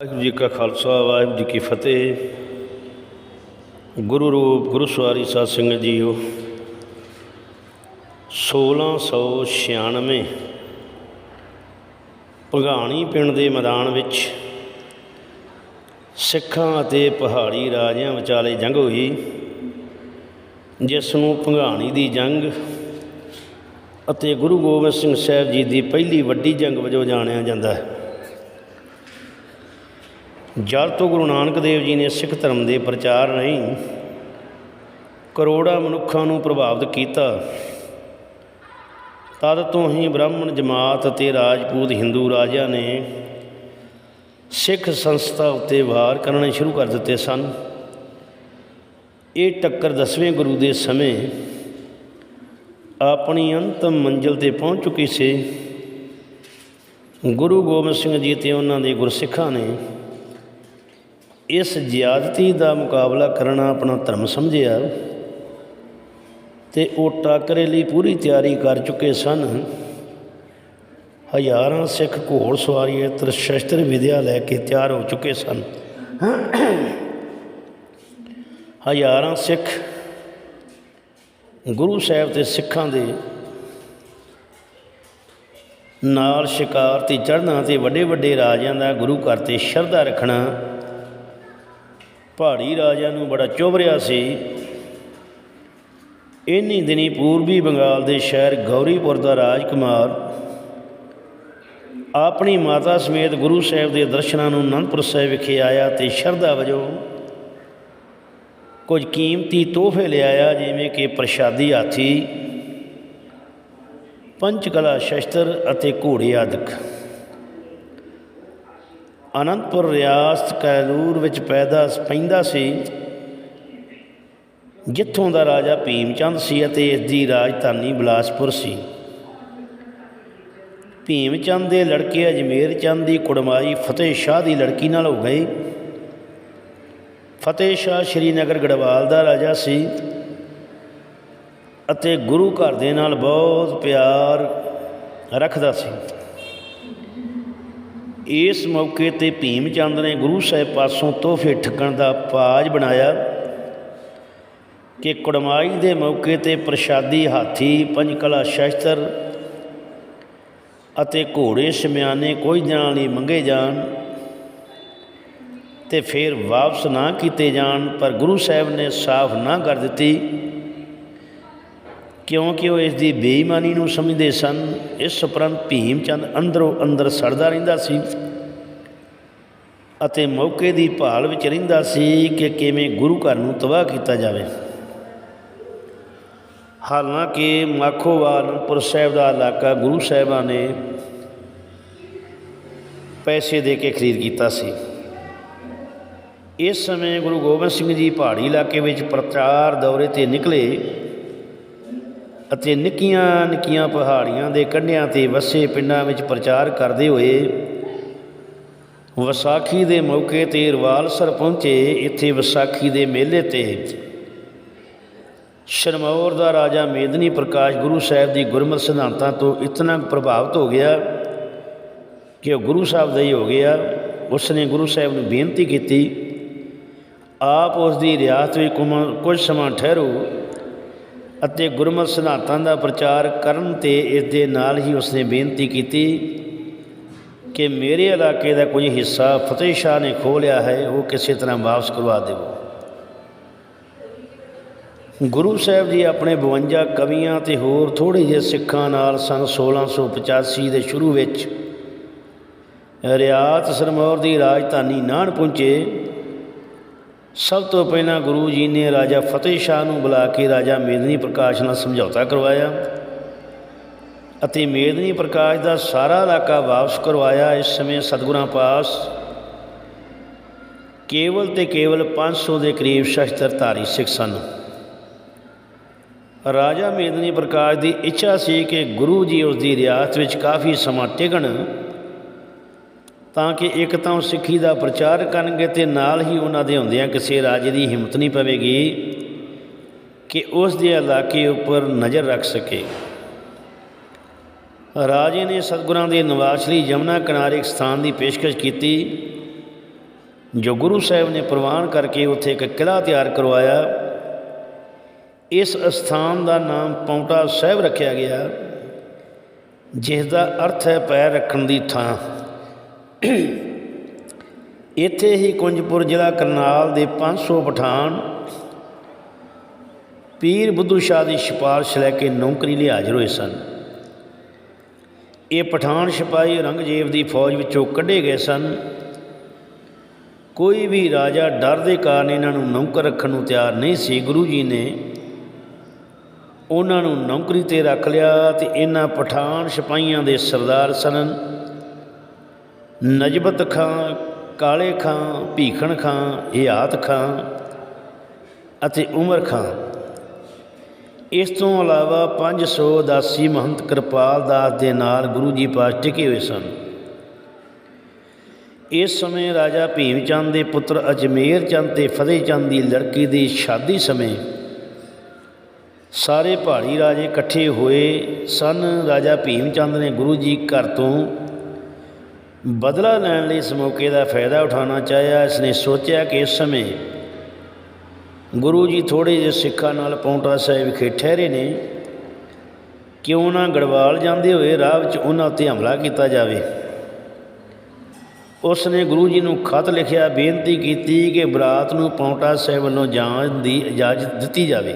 ਵਾਹਿਗੁਰੂ ਜੀ ਕਾ ਖਾਲਸਾ, ਵਾਹਿਗੁਰੂ ਜੀ ਕੀ ਫਤਿਹ। ਗੁਰੂ ਰੂਪ, ਗੁਰੂ ਸਵਾਰੀ ਸਾਧ ਸੰਗਤ ਜੀਓ 1696 ਭਗਾਣੀ ਪਿੰਡ ਦੇ ਮੈਦਾਨ ਵਿੱਚ ਸਿੱਖਾਂ ਅਤੇ ਪਹਾੜੀ ਰਾਜਿਆਂ ਵਿਚਾਲੇ ਜੰਗ ਹੋਈ, ਜਿਸ ਨੂੰ ਭਗਾਣੀ ਦੀ ਜੰਗ ਅਤੇ ਗੁਰੂ ਗੋਬਿੰਦ ਸਿੰਘ ਸਾਹਿਬ ਜੀ ਦੀ ਪਹਿਲੀ ਵੱਡੀ ਜੰਗ ਵਜੋਂ ਜਾਣਿਆ ਜਾਂਦਾ ਹੈ। ਜਦ ਤੋਂ ਗੁਰੂ ਨਾਨਕ ਦੇਵ ਜੀ ਨੇ ਸਿੱਖ ਧਰਮ ਦੇ ਪ੍ਰਚਾਰ ਰਾਹੀਂ ਕਰੋੜਾਂ ਮਨੁੱਖਾਂ ਨੂੰ ਪ੍ਰਭਾਵਿਤ ਕੀਤਾ, ਤਦ ਤੋਂ ਹੀ ਬ੍ਰਾਹਮਣ ਜਮਾਤ ਅਤੇ ਰਾਜਪੂਤ ਹਿੰਦੂ ਰਾਜਿਆਂ ਨੇ ਸਿੱਖ ਸੰਸਥਾ ਉੱਤੇ ਵਾਰ ਕਰਨੇ ਸ਼ੁਰੂ ਕਰ ਦਿੱਤੇ ਸਨ। ਇਹ ਟੱਕਰ ਦਸਵੇਂ ਗੁਰੂ ਦੇ ਸਮੇਂ ਆਪਣੀ ਅੰਤਮ ਮੰਜ਼ਿਲ ਤੇ ਪਹੁੰਚ ਚੁੱਕੀ ਸੀ। ਗੁਰੂ ਗੋਬਿੰਦ ਸਿੰਘ ਜੀ ਤੇ ਉਹਨਾਂ ਦੇ ਗੁਰਸਿੱਖਾਂ ਨੇ ਇਸ ਜ਼ਿਆਦਤੀ ਦਾ ਮੁਕਾਬਲਾ ਕਰਨਾ ਆਪਣਾ ਧਰਮ ਸਮਝਿਆ ਤੇ ਉਹ ਟਾਕਰੇ ਲਈ ਪੂਰੀ ਤਿਆਰੀ ਕਰ ਚੁੱਕੇ ਸਨ। ਹਜ਼ਾਰਾਂ ਸਿੱਖ ਘੋੜ ਸਵਾਰੀ ਅਤੇ ਸ਼ਸਤਰ ਵਿਦਿਆ ਲੈ ਕੇ ਤਿਆਰ ਹੋ ਚੁੱਕੇ ਸਨ। ਹਜ਼ਾਰਾਂ ਸਿੱਖ ਗੁਰੂ ਸਾਹਿਬ ਤੇ ਸਿੱਖਾਂ ਦੇ ਨਾਲ ਸ਼ਿਕਾਰ ਤੇ ਚੜ੍ਹਨਾ ਤੇ ਵੱਡੇ ਵੱਡੇ ਰਾਜਿਆਂ ਦਾ ਗੁਰੂ ਘਰ ਤੇ ਸ਼ਰਧਾ ਰੱਖਣਾ ਪਹਾੜੀ ਰਾਜਿਆਂ ਨੂੰ ਬੜਾ ਚੁੱਭ ਰਿਹਾ ਸੀ। ਇੰਨੀ ਦਿਨੀ ਪੂਰਬੀ ਬੰਗਾਲ ਦੇ ਸ਼ਹਿਰ ਗੌਰੀਪੁਰ ਦਾ ਰਾਜਕੁਮਾਰ ਆਪਣੀ ਮਾਤਾ ਸਮੇਤ ਗੁਰੂ ਸਾਹਿਬ ਦੇ ਦਰਸ਼ਨਾਂ ਨੂੰ ਅਨੰਦਪੁਰ ਸਾਹਿਬ ਵਿਖੇ ਆਇਆ ਤੇ ਸ਼ਰਧਾ ਵਜੋਂ ਕੁਝ ਕੀਮਤੀ ਤੋਹਫੇ ਲਿਆਇਆ ਜਿਵੇਂ ਕਿ ਪ੍ਰਸ਼ਾਦੀ ਹਾਥੀ, ਪੰਚਕਲਾ ਸ਼ਸਤਰ ਅਤੇ ਘੋੜੇ ਆਦਿਕ। ਅਨੰਦਪੁਰ ਰਿਆਸਤ ਕੈਲੂਰ ਵਿੱਚ ਪੈਦਾ ਪੈਂਦਾ ਸੀ, ਜਿੱਥੋਂ ਦਾ ਰਾਜਾ ਭੀਮ ਚੰਦ ਸੀ ਅਤੇ ਇਸ ਦੀ ਰਾਜਧਾਨੀ ਬਿਲਾਸਪੁਰ ਸੀ। ਭੀਮ ਚੰਦ ਦੇ ਲੜਕੇ ਅਜਮੇਰ ਚੰਦ ਦੀ ਕੁੜਮਾਈ ਫਤਿਹ ਸ਼ਾਹ ਦੀ ਲੜਕੀ ਨਾਲ ਹੋ ਗਈ। ਫਤਿਹ ਸ਼ਾਹ ਸ਼੍ਰੀਨਗਰ ਗੜਵਾਲ ਦਾ ਰਾਜਾ ਸੀ ਅਤੇ ਗੁਰੂ ਘਰ ਦੇ ਨਾਲ ਬਹੁਤ ਪਿਆਰ ਰੱਖਦਾ ਸੀ। ਇਸ ਮੌਕੇ ਤੇ ਭੀਮ ਚੰਦ ਨੇ ਗੁਰੂ ਸਾਹਿਬ ਪਾਸੋਂ ਤੋਹਫੇ ਠੱਗਣ ਦਾ ਪਾਜ ਬਣਾਇਆ ਕਿ ਕੁੜਮਾਈ ਦੇ ਮੌਕੇ ਤੇ ਪ੍ਰਸ਼ਾਦੀ, ਹਾਥੀ, ਪੰਜਕਲਾ ਸ਼ਸਤਰ ਅਤੇ ਘੋੜੇ ਸ਼ਮਿਆਨੇ ਕੋਈ ਦਿਨਾਂ ਲਈ ਮੰਗੇ ਜਾਣ ਤੇ ਫਿਰ ਵਾਪਸ ਨਾ ਕੀਤੇ ਜਾਣ, ਪਰ ਗੁਰੂ ਸਾਹਿਬ ਨੇ ਸਾਫ਼ ਨਾ ਕਰ ਦਿੱਤੀ। ਕਿਉਂਕਿ ਉਹ ਇਸ ਦੀ ਬੇਈਮਾਨੀ ਨੂੰ ਸਮਝਦੇ ਸਨ, ਇਸ ਉਪਰੰਤ ਭੀਮ ਚੰਦ ਅੰਦਰੋਂ ਅੰਦਰ ਸੜਦਾ ਰਹਿੰਦਾ ਸੀ ਅਤੇ ਮੌਕੇ ਦੀ ਭਾਲ ਵਿੱਚ ਰਹਿੰਦਾ ਸੀ ਕਿ ਕਿਵੇਂ ਗੁਰੂ ਘਰ ਨੂੰ ਤਬਾਹ ਕੀਤਾ ਜਾਵੇ। ਹਾਲਾਂਕਿ ਮਾਖੋਵਾਲ ਅਨੰਦਪੁਰ ਸਾਹਿਬ ਦਾ ਇਲਾਕਾ ਗੁਰੂ ਸਾਹਿਬਾਂ ਨੇ ਪੈਸੇ ਦੇ ਕੇ ਖਰੀਦ ਕੀਤਾ ਸੀ। ਇਸ ਸਮੇਂ ਗੁਰੂ ਗੋਬਿੰਦ ਸਿੰਘ ਜੀ ਪਹਾੜੀ ਇਲਾਕੇ ਵਿੱਚ ਪ੍ਰਚਾਰ ਦੌਰੇ ਤੇ ਨਿਕਲੇ ਅਤੇ ਨਿੱਕੀਆਂ ਨਿੱਕੀਆਂ ਪਹਾੜੀਆਂ ਦੇ ਕੰਢਿਆਂ ਤੇ ਵਸੇ ਪਿੰਡਾਂ ਵਿੱਚ ਪ੍ਰਚਾਰ ਕਰਦੇ ਹੋਏ ਵਿਸਾਖੀ ਦੇ ਮੌਕੇ ਤੇ ਰਵਾਲਸਰ ਪਹੁੰਚੇ ਇੱਥੇ ਵਿਸਾਖੀ ਦੇ ਮੇਲੇ ਤੇ। ਸ਼ਰਮੌਰ ਦਾ ਰਾਜਾ ਮੇਦਨੀ ਪ੍ਰਕਾਸ਼ ਗੁਰੂ ਸਾਹਿਬ ਦੀ ਗੁਰਮਤਿ ਸਿਧਾਂਤਾਂ ਤੋਂ ਇਤਨਾ ਪ੍ਰਭਾਵਿਤ ਹੋ ਗਿਆ ਕਿ ਉਹ ਗੁਰੂ ਸਾਹਿਬ ਦਾ ਹੀ ਹੋ ਗਿਆ। ਉਸ ਨੇ ਗੁਰੂ ਸਾਹਿਬ ਨੂੰ ਬੇਨਤੀ ਕੀਤੀ, ਆਪ ਉਸ ਦੀ ਰਿਆਸਤ ਵਿੱਚ ਕੁਝ ਸਮਾਂ ਠਹਿਰੋ ਅਤੇ ਗੁਰਮਤਿ ਸਿਧਾਂਤਾਂ ਦਾ ਪ੍ਰਚਾਰ ਕਰਨ ਤੇ ਇਸ ਦੇ ਨਾਲ ਹੀ ਉਸਨੇ ਬੇਨਤੀ ਕੀਤੀ ਕਿ ਮੇਰੇ ਇਲਾਕੇ ਦਾ ਕੁਝ ਹਿੱਸਾ ਫਤਿਹ ਸ਼ਾਹ ਨੇ ਖੋਹ ਲਿਆ ਹੈ, ਉਹ ਕਿਸੇ ਤਰ੍ਹਾਂ ਵਾਪਸ ਕਰਵਾ ਦੇਵੋ। ਗੁਰੂ ਸਾਹਿਬ ਜੀ ਆਪਣੇ 52 ਕਵੀਆਂ ਤੇ ਹੋਰ ਥੋੜੇ ਜਿਹੇ ਸਿੱਖਾਂ ਨਾਲ ਸਨ 1685 ਦੇ ਸ਼ੁਰੂ ਵਿੱਚ ਰਿਆਤ ਸਰਮੌਰ ਦੀ ਰਾਜਧਾਨੀ ਨਾਨ ਪਹੁੰਚੇ। ਸਭ ਤੋਂ ਪਹਿਲਾਂ ਗੁਰੂ ਜੀ ਨੇ ਰਾਜਾ ਫਤਿਹ ਸ਼ਾਹ ਨੂੰ ਬੁਲਾ ਕੇ ਰਾਜਾ ਮੇਦਨੀ ਪ੍ਰਕਾਸ਼ ਨਾਲ ਸਮਝੌਤਾ ਕਰਵਾਇਆ ਅਤੇ ਮੇਦਨੀ ਪ੍ਰਕਾਸ਼ ਦਾ ਸਾਰਾ ਇਲਾਕਾ ਵਾਪਸ ਕਰਵਾਇਆ। ਇਸ ਸਮੇਂ ਸਤਗੁਰਾਂ ਪਾਸ ਕੇਵਲ ਤੇ ਕੇਵਲ 500 ਦੇ ਕਰੀਬ ਸ਼ਸਤਰਧਾਰੀ ਸਿੱਖ ਸਨ। ਰਾਜਾ ਮੇਦਨੀ ਪ੍ਰਕਾਸ਼ ਦੀ ਇੱਛਾ ਸੀ ਕਿ ਗੁਰੂ ਜੀ ਉਸ ਦੀ ਰਿਆਸਤ ਵਿੱਚ ਕਾਫੀ ਸਮਾਂ ਟਿਕਣ। ਤਾਂ ਕਿ ਇੱਕ ਤਾਂ ਉਹ ਸਿੱਖੀ ਦਾ ਪ੍ਰਚਾਰ ਕਰਨਗੇ ਤੇ ਨਾਲ ਹੀ ਉਹਨਾਂ ਦੇ ਹੁੰਦਿਆਂ ਕਿਸੇ ਰਾਜੇ ਦੀ ਹਿੰਮਤ ਨਹੀਂ ਪਵੇਗੀ ਕਿ ਉਸ ਦੇ ਇਲਾਕੇ ਉੱਪਰ ਨਜ਼ਰ ਰੱਖ ਸਕੇ। ਰਾਜੇ ਨੇ ਸਤਗੁਰਾਂ ਦੇ ਨਿਵਾਸ ਲਈ ਯਮਨਾ ਕਿਨਾਰੇ ਇੱਕ ਸਥਾਨ ਦੀ ਪੇਸ਼ਕਸ਼ ਕੀਤੀ, ਜੋ ਗੁਰੂ ਸਾਹਿਬ ਨੇ ਪ੍ਰਵਾਨ ਕਰਕੇ ਉੱਥੇ ਇੱਕ ਕਿਲਾ ਤਿਆਰ ਕਰਵਾਇਆ। ਇਸ ਸਥਾਨ ਦਾ ਨਾਮ ਪੌਂਟਾ ਸਾਹਿਬ ਰੱਖਿਆ ਗਿਆ, ਜਿਸ ਦਾ ਅਰਥ ਹੈ ਪੈਰ ਰੱਖਣ ਦੀ ਥਾਂ। ਇੱਥੇ ਹੀ ਕੁੰਜਪੁਰ ਜ਼ਿਲ੍ਹਾ ਕਰਨਾਲ ਦੇ 500 ਪਠਾਨ ਪੀਰ ਬੁੱਧੂ ਸ਼ਾਹ ਦੀ ਸਿਫਾਰਿਸ਼ ਲੈ ਕੇ ਨੌਕਰੀ ਲਈ ਹਾਜ਼ਰ ਹੋਏ ਸਨ। ਇਹ ਪਠਾਨ ਸਿਪਾਹੀ ਔਰੰਗਜ਼ੇਬ ਦੀ ਫੌਜ ਵਿੱਚੋਂ ਕੱਢੇ ਗਏ ਸਨ। ਕੋਈ ਵੀ ਰਾਜਾ ਡਰ ਦੇ ਕਾਰਨ ਇਹਨਾਂ ਨੂੰ ਨੌਕਰ ਰੱਖਣ ਨੂੰ ਤਿਆਰ ਨਹੀਂ ਸੀ। ਗੁਰੂ ਜੀ ਨੇ ਉਹਨਾਂ ਨੂੰ ਨੌਕਰੀ ਤੇ ਰੱਖ ਲਿਆ ਤੇ ਇਹਨਾਂ ਪਠਾਨ ਸਿਪਾਹੀਆਂ ਦੇ ਸਰਦਾਰ ਸਨ। ਨਜਬਤ ਖਾਂ, ਕਾਲੇ ਖਾਂ, ਭੀਖਣ ਖਾਂ ਹਿਆਤ ਖਾਂ ਅਤੇ ਉਮਰ ਖਾਂ। ਇਸ ਤੋਂ ਇਲਾਵਾ 500 ਦਾਸੀ ਮਹੰਤ ਕਿਰਪਾਲ ਦਾਸ ਦੇ ਨਾਲ ਗੁਰੂ ਜੀ ਪਾਸ ਟਿਕੇ ਹੋਏ ਸਨ। ਇਸ ਸਮੇਂ ਰਾਜਾ ਭੀਮ ਚੰਦ ਦੇ ਪੁੱਤਰ ਅਜਮੇਰ ਚੰਦ ਤੇ ਫਤਿਹ ਚੰਦ ਦੀ ਲੜਕੀ ਦੀ ਸ਼ਾਦੀ ਸਮੇਂ ਸਾਰੇ ਪਹਾੜੀ ਰਾਜੇ ਇਕੱਠੇ ਹੋਏ ਸਨ। ਰਾਜਾ ਭੀਮ ਚੰਦ ਨੇ ਗੁਰੂ ਜੀ ਘਰ ਤੋਂ ਬਦਲਾ ਲੈਣ ਲਈ ਇਸ ਮੌਕੇ ਦਾ ਫਾਇਦਾ ਉਠਾਉਣਾ ਚਾਹਿਆ। ਇਸ ਨੇ ਸੋਚਿਆ ਕਿ ਇਸ ਸਮੇਂ ਗੁਰੂ ਜੀ ਥੋੜੇ ਜਿਹੇ ਸਿੱਖਾਂ ਨਾਲ ਪੌਂਟਾ ਸਾਹਿਬ ਵਿਖੇ ਠਹਿਰੇ ਨੇ। ਕਿਉਂ ਨਾ ਗੜਵਾਲ ਜਾਂਦੇ ਹੋਏ ਰਾਹ ਵਿੱਚ ਉਹਨਾਂ ਉੱਤੇ ਹਮਲਾ ਕੀਤਾ ਜਾਵੇ। ਉਸ ਨੇ ਗੁਰੂ ਜੀ ਨੂੰ ਖਤ ਲਿਖਿਆ, ਬੇਨਤੀ ਕੀਤੀ ਕਿ ਬਰਾਤ ਨੂੰ ਪੌਂਟਾ ਸਾਹਿਬ ਵੱਲੋਂ ਜਾਣ ਦੀ ਇਜਾਜ਼ਤ ਦਿੱਤੀ ਜਾਵੇ।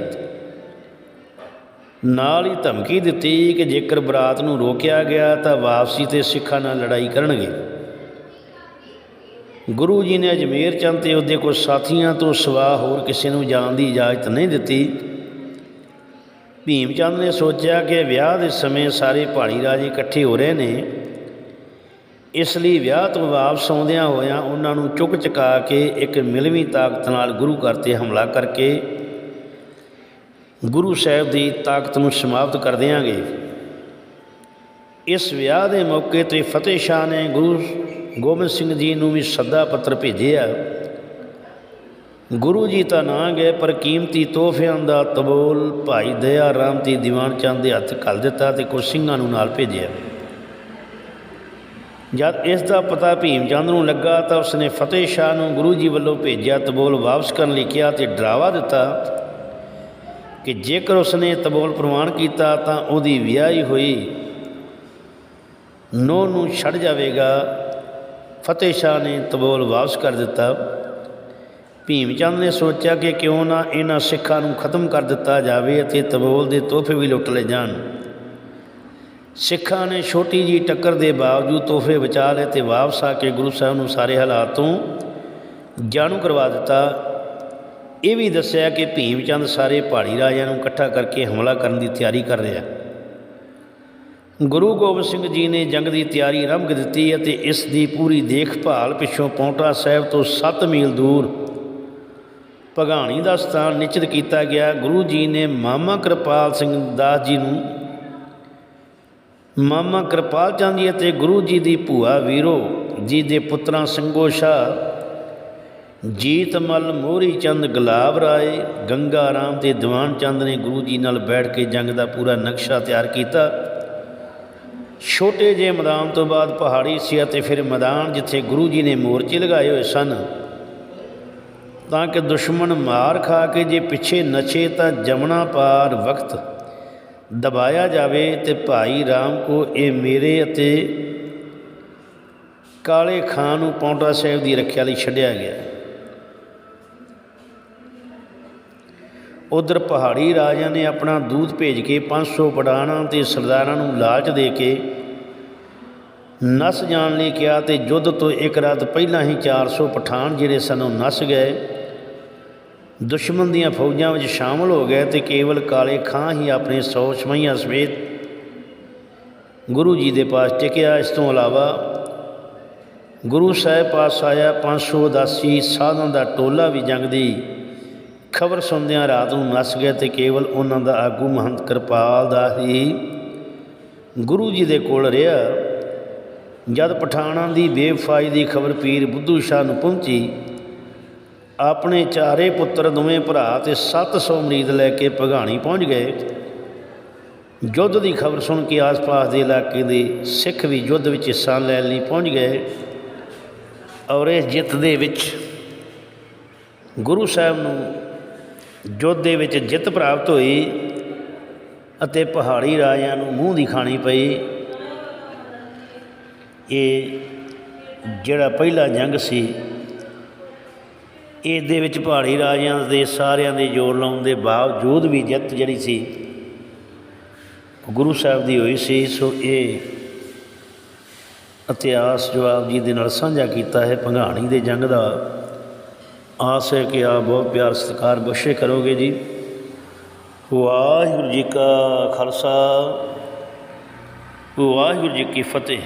ਨਾਲ ਹੀ ਧਮਕੀ ਦਿੱਤੀ ਕਿ ਜੇਕਰ ਬਰਾਤ ਨੂੰ ਰੋਕਿਆ ਗਿਆ ਤਾਂ ਵਾਪਸੀ ਤੇ ਸਿੱਖਾਂ ਨਾਲ ਲੜਾਈ ਕਰਨਗੇ। ਗੁਰੂ ਜੀ ਨੇ ਅਜਮੇਰ ਚੰਦ ਤੇ ਉਹਦੇ ਕੁਝ ਸਾਥੀਆਂ ਤੋਂ ਸਿਵਾ ਹੋਰ ਕਿਸੇ ਨੂੰ ਜਾਣ ਦੀ ਇਜਾਜ਼ਤ ਨਹੀਂ ਦਿੱਤੀ। ਭੀਮ ਚੰਦ ਨੇ ਸੋਚਿਆ ਕਿ ਵਿਆਹ ਦੇ ਸਮੇਂ ਸਾਰੇ ਪਹਾੜੀ ਰਾਜੇ ਇਕੱਠੇ ਹੋ ਰਹੇ ਨੇ। ਇਸ ਲਈ ਵਿਆਹ ਤੋਂ ਵਾਪਸ ਆਉਂਦਿਆਂ ਹੋਇਆਂ ਉਹਨਾਂ ਨੂੰ ਚੁੱਕ ਚੁਕਾ ਕੇ ਇੱਕ ਮਿਲਵੀਂ ਤਾਕਤ ਨਾਲ ਗੁਰੂ ਘਰ ਤੇ ਹਮਲਾ ਕਰਕੇ ਗੁਰੂ ਸਾਹਿਬ ਦੀ ਤਾਕਤ ਨੂੰ ਸਮਾਪਤ ਕਰ ਦਿਆਂਗੇ। ਇਸ ਵਿਆਹ ਦੇ ਮੌਕੇ ਤੇ ਫਤਿਹ ਸ਼ਾਹ ਨੇ ਗੁਰੂ ਗੋਬਿੰਦ ਸਿੰਘ ਜੀ ਨੂੰ ਵੀ ਸੱਦਾ ਪੱਤਰ ਭੇਜਿਆ। ਗੁਰੂ ਜੀ ਤਾਂ ਨਾ ਗਏ, ਪਰ ਕੀਮਤੀ ਤੋਹਫਿਆਂ ਦਾ ਤਬੋਲ ਭਾਈ ਦਇਆ ਰਾਮ ਤੇ ਦੀਵਾਨ ਚੰਦ ਦੇ ਹੱਥ ਘੱਲ ਦਿੱਤਾ ਤੇ ਕੁਝ ਸਿੰਘਾਂ ਨੂੰ ਨਾਲ ਭੇਜਿਆ। ਜਦ ਇਸ ਦਾ ਪਤਾ ਭੀਮ ਚੰਦ ਨੂੰ ਲੱਗਾ ਤਾਂ ਉਸਨੇ ਫਤਿਹ ਸ਼ਾਹ ਨੂੰ ਗੁਰੂ ਜੀ ਵੱਲੋਂ ਭੇਜਿਆ ਤਬੋਲ ਵਾਪਸ ਕਰਨ ਲਈ ਕਿਹਾ ਤੇ ਡਰਾਵਾ ਦਿੱਤਾ। ਕਿ ਜੇਕਰ ਉਸਨੇ ਤਬੋਲ ਪ੍ਰਮਾਣ ਕੀਤਾ ਤਾਂ ਉਹਦੀ ਵਿਆਹੀ ਹੋਈ ਨੋ ਨੂੰ ਛੱਡ ਜਾਵੇਗਾ। ਫਤਿਹ ਸ਼ਾਹ ਨੇ ਤਬੋਲ ਵਾਪਸ ਕਰ ਦਿੱਤਾ। ਭੀਮ ਚੰਦ ਨੇ ਸੋਚਿਆ ਕਿ ਕਿਉਂ ਨਾ ਇਹਨਾਂ ਸਿੱਖਾਂ ਨੂੰ ਖਤਮ ਕਰ ਦਿੱਤਾ ਜਾਵੇ ਅਤੇ ਤਬੋਲ ਦੇ ਤੋਹਫੇ ਵੀ ਲੁੱਟ ਲਏ ਜਾਣ। ਸਿੱਖਾਂ ਨੇ ਛੋਟੀ ਜੀ ਟੱਕਰ ਦੇ ਬਾਵਜੂਦ ਤੋਹਫੇ ਬਚਾ ਲਏ ਤੇ ਵਾਪਸ ਆ ਕੇ ਗੁਰੂ ਸਾਹਿਬ ਨੂੰ ਸਾਰੇ ਹਾਲਾਤ ਤੋਂ ਜਾਣੂ ਕਰਵਾ ਦਿੱਤਾ। ਇਹ ਵੀ ਦੱਸਿਆ ਕਿ ਭੀਮ ਚੰਦ ਸਾਰੇ ਪਹਾੜੀ ਰਾਜਿਆਂ ਨੂੰ ਇਕੱਠਾ ਕਰਕੇ ਹਮਲਾ ਕਰਨ ਦੀ ਤਿਆਰੀ ਕਰ ਰਿਹਾ ਗੁਰੂ ਗੋਬਿੰਦ ਸਿੰਘ ਜੀ ਨੇ ਜੰਗ ਦੀ ਤਿਆਰੀ ਆਰੰਭ ਦਿੱਤੀ ਅਤੇ ਇਸ ਦੀ ਪੂਰੀ ਦੇਖਭਾਲ ਪਿੱਛੋਂ ਪੌਂਟਾ ਸਾਹਿਬ ਤੋਂ 7 ਮੀਲ ਦੂਰ ਭਗਾਣੀ ਦਾ ਸਥਾਨ ਨਿਸ਼ਚਿਤ ਕੀਤਾ ਗਿਆ। ਗੁਰੂ ਜੀ ਨੇ ਮਾਮਾ ਕਿਰਪਾਲ ਸਿੰਘ ਦਾਸ ਜੀ ਨੂੰ ਮਾਮਾ ਕਿਰਪਾਲ ਚੰਦ ਜੀ ਅਤੇ ਗੁਰੂ ਜੀ ਦੀ ਭੂਆ ਵੀਰੋ ਜੀ ਦੇ ਪੁੱਤਰਾਂ ਸੰਗੋ ਜੀਤ ਜੀਤਮਲ ਮੋਹਰੀ ਚੰਦ ਗੁਲਾਬ ਰਾਏ, ਗੰਗਾ ਰਾਮ ਤੇ ਦੀਵਾਨ ਚੰਦ ਨੇ ਗੁਰੂ ਜੀ ਨਾਲ ਬੈਠ ਕੇ ਜੰਗ ਦਾ ਪੂਰਾ ਨਕਸ਼ਾ ਤਿਆਰ ਕੀਤਾ। ਛੋਟੇ ਜਿਹੇ ਮੈਦਾਨ ਤੋਂ ਬਾਅਦ ਪਹਾੜੀ ਸੀ ਅਤੇ ਫਿਰ ਮੈਦਾਨ ਜਿੱਥੇ ਗੁਰੂ ਜੀ ਨੇ ਮੋਰਚੇ ਲਗਾਏ ਹੋਏ ਸਨ। ਤਾਂ ਕਿ ਦੁਸ਼ਮਣ ਮਾਰ ਖਾ ਕੇ ਜੇ ਪਿੱਛੇ ਨਛੇ ਤਾਂ ਜਮਣਾ ਪਾਰ ਵਕਤ ਦਬਾਇਆ ਜਾਵੇ ਤੇ ਭਾਈ ਰਾਮ ਕੋ ਇਹ ਮੇਰੇ ਅਤੇ ਕਾਲੇ ਖਾਨ ਨੂੰ ਪੌਂਟਾ ਸਾਹਿਬ ਦੀ ਰੱਖਿਆ ਲਈ ਛੱਡਿਆ ਗਿਆ। ਉਧਰ ਪਹਾੜੀ ਰਾਜਿਆਂ ਨੇ ਆਪਣਾ ਦੂਤ ਭੇਜ ਕੇ 500 ਪੜਾਣਾ ਤੇ ਸਰਦਾਰਾਂ ਨੂੰ ਲਾਲਚ ਦੇ ਕੇ ਨਸ ਜਾਣ ਲਈ ਕਿਹਾ ਤੇ ਯੁੱਧ ਤੋਂ ਇੱਕ ਰਾਤ ਪਹਿਲਾਂ ਹੀ 400 ਪਠਾਨ ਜਿਹੜੇ ਸਾਨੂੰ ਉਹ ਨਸ ਗਏ। ਦੁਸ਼ਮਣ ਦੀਆਂ ਫੌਜਾਂ ਵਿੱਚ ਸ਼ਾਮਲ ਹੋ ਗਏ ਤੇ ਕੇਵਲ ਕਾਲੇ ਖਾਂ ਹੀ ਆਪਣੇ 100 ਸਿਪਾਹੀਆਂ ਸਮੇਤ ਗੁਰੂ ਜੀ ਦੇ ਪਾਸ ਟਿਕਿਆ। ਇਸ ਤੋਂ ਇਲਾਵਾ ਗੁਰੂ ਸਾਹਿਬ ਪਾਸ ਆਇਆ 500 ਦਾਸੀ ਸਾਧਾਂ ਦਾ ਟੋਲਾ ਵੀ ਜੰਗ ਦੀ ਖਬਰ ਸੁਣਦਿਆਂ ਰਾਤ ਨੂੰ ਨਸ ਗਏ ਤੇ ਕੇਵਲ ਉਹਨਾਂ ਦਾ ਆਗੂ ਮਹੰਤ ਕਿਰਪਾਲ ਦਾ ਹੀ ਗੁਰੂ ਜੀ ਦੇ ਕੋਲ ਰਿਹਾ। ਜਦ ਪਠਾਣਾ ਦੀ ਬੇਵਫਾਈ ਦੀ ਖਬਰ ਪੀਰ ਬੁੱਧੂ ਸ਼ਾਹ ਨੂੰ ਪਹੁੰਚੀ, ਆਪਣੇ ਚਾਰੇ ਪੁੱਤਰ ਦੋਵੇਂ ਭਰਾ ਤੇ 700 ਮਰੀਦ ਲੈ ਕੇ ਭਗਾਣੀ ਪਹੁੰਚ ਗਏ। ਯੁੱਧ ਦੀ ਖਬਰ ਸੁਣ ਕੇ ਆਸ-ਪਾਸ ਦੇ ਇਲਾਕੇ ਦੇ ਸਿੱਖ ਵੀ ਯੁੱਧ ਵਿੱਚ ਹਿੱਸਾ ਲੈਣ ਲਈ ਪਹੁੰਚ ਗਏ ਔਰ ਇਸ ਜਿੱਤ ਦੇ ਵਿੱਚ ਗੁਰੂ ਸਾਹਿਬ ਨੂੰ ਯੁੱਧ ਦੇ ਵਿੱਚ ਜਿੱਤ ਪ੍ਰਾਪਤ ਹੋਈ ਅਤੇ ਪਹਾੜੀ ਰਾਜਿਆਂ ਨੂੰ ਮੂੰਹ ਦੀ ਖਾਣੀ ਪਈ। ਇਹ ਜਿਹੜਾ ਪਹਿਲਾ ਜੰਗ ਸੀ, ਇਹਦੇ ਵਿੱਚ ਪਹਾੜੀ ਰਾਜਿਆਂ ਦੇ ਸਾਰਿਆਂ ਦੇ ਜੋਰ ਲਾਉਣ ਦੇ ਬਾਵਜੂਦ ਵੀ ਜਿੱਤ ਜਿਹੜੀ ਸੀ, ਗੁਰੂ ਸਾਹਿਬ ਦੀ ਹੋਈ ਸੀ। ਸੋ ਇਹ ਇਤਿਹਾਸ ਜੋ ਆਪ ਜੀ ਦੇ ਨਾਲ ਸਾਂਝਾ ਕੀਤਾ ਹੈ। ਭੰਗਾਣੀ ਦੇ ਜੰਗ ਦਾ ਆਸ ਹੈ ਕਿ ਆਪ ਬਹੁਤ ਪਿਆਰ, ਸਤਿਕਾਰ, ਬਖਸ਼ੇ ਕਰੋਗੇ ਜੀ। ਵਾਹਿਗੁਰੂ ਜੀ ਕਾ ਖਾਲਸਾ, ਵਾਹਿਗੁਰੂ ਜੀ ਕੀ ਫਤਿਹ।